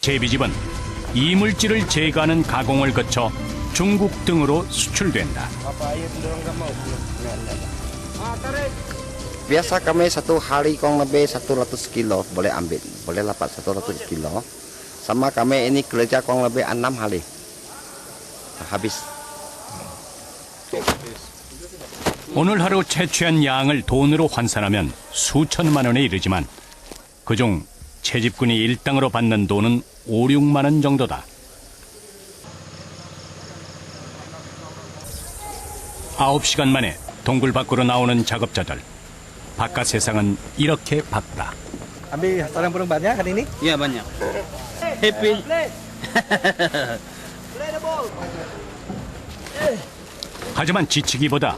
제비집은 이물질을 제거하는 가공을 거쳐 중국 등으로 수출된다. Biasa kami satu hari kurang lebih 100 kilo boleh ambil, boleh dapat 100 kilo. Sama kami ini kerja kurang lebih 6 hari. Habis. 오늘 하루 채취한 양을 돈으로 환산하면 수천만 원에 이르지만 그중 채집꾼이 일당으로 받는 돈은 5, 6만 원 정도다. 아홉 시간 만에 동굴 밖으로 나오는 작업자들. 바깥 세상은 이렇게 밝다. Ambil sarang burung banyak kan ini? Iya banyak. Happy. 하지만 지치기보다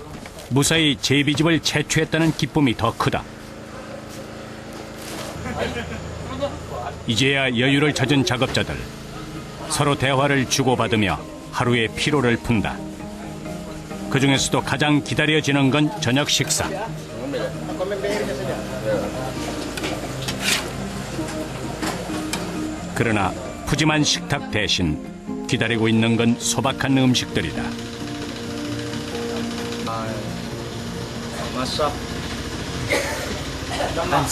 무사히 제비집을 채취했다는 기쁨이 더 크다. 이제야 여유를 찾은 작업자들. 서로 대화를 주고받으며 하루의 피로를 푼다. 그 중에서도 가장 기다려지는 건 저녁 식사. 그러나 푸짐한 식탁 대신 기다리고 있는 건 소박한 음식들이다. Masak. Dan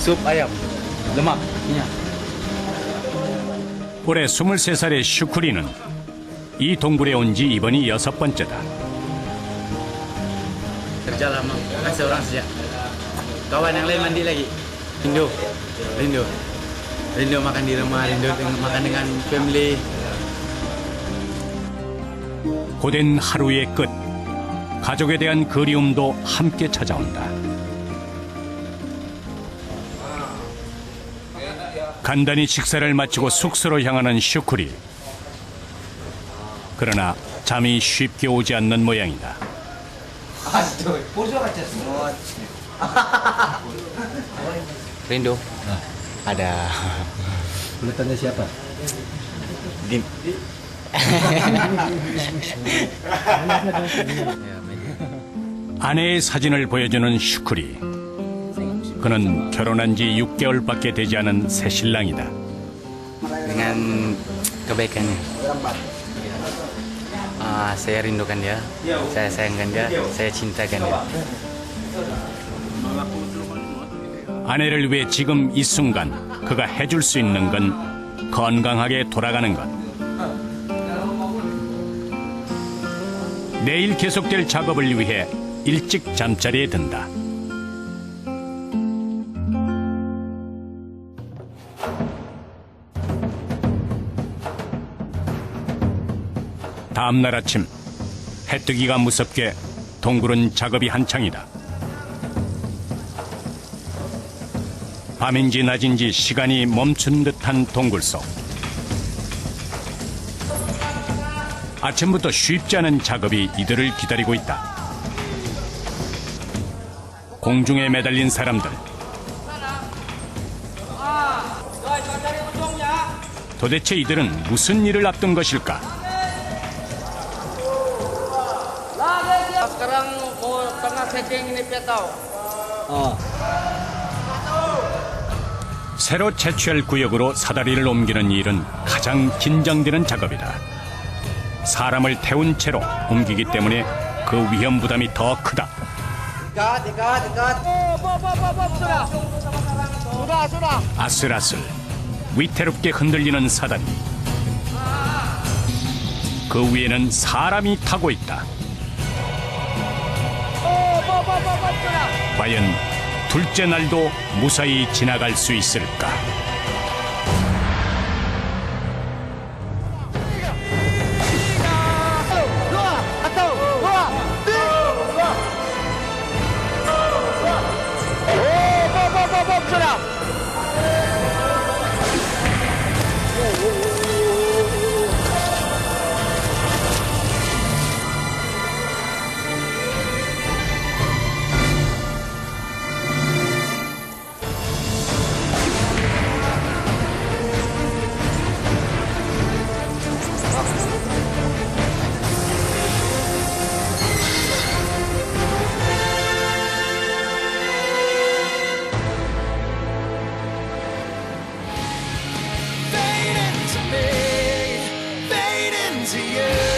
sup. Sup ayam. Lemak. Iya. 올해 23살의 슈크리는 이 동굴에 온 지 이번이 여섯 번째다. Kerja lama. Kan seorang sejak. Kawan yang lain mandi lagi. Rindu. Rindu. Rindu makan di rumah, rindu dengan- makan dengan family. 고된 하루의 끝. 가족에 대한 그리움도 함께 찾아온다. 간단히 식사를 마치고 숙소로 향하는 슈크리. 그러나 잠이 쉽게 오지 않는 모양이다. Rindu. Ada. Boleh tanya siapa? Dim. 아내의 사진을 보여주는 슈크리. 그는 결혼한 지 6개월밖에 되지 않은 새 신랑이다. dengan kebaikannya. Ah, saya rindukan dia, saya sayangkan dia, saya cintakan dia. 아내를 위해 지금 이 순간 그가 해줄 수 있는 건 건강하게 돌아가는 것. 내일 계속될 작업을 위해 일찍 잠자리에 든다. 다음 날 아침 해뜨기가 무섭게 동굴은 작업이 한창이다. 밤인지 낮인지 시간이 멈춘 듯한 동굴 속. 아침부터 쉽지 않은 작업이 이들을 기다리고 있다. 공중에 매달린 사람들. 도대체 이들은 무슨 일을 앞둔 것일까? Oh. 새로 채취할 구역으로 사다리를 옮기는 일은 가장 긴장되는 작업이다. 사람을 태운 채로 옮기기 때문에 그 위험 부담이 더 크다. 아슬아슬 위태롭게 흔들리는 사다리. 그 위에는 사람이 타고 있다. 과연 둘째 날도 무사히 지나갈 수 있을까? into you.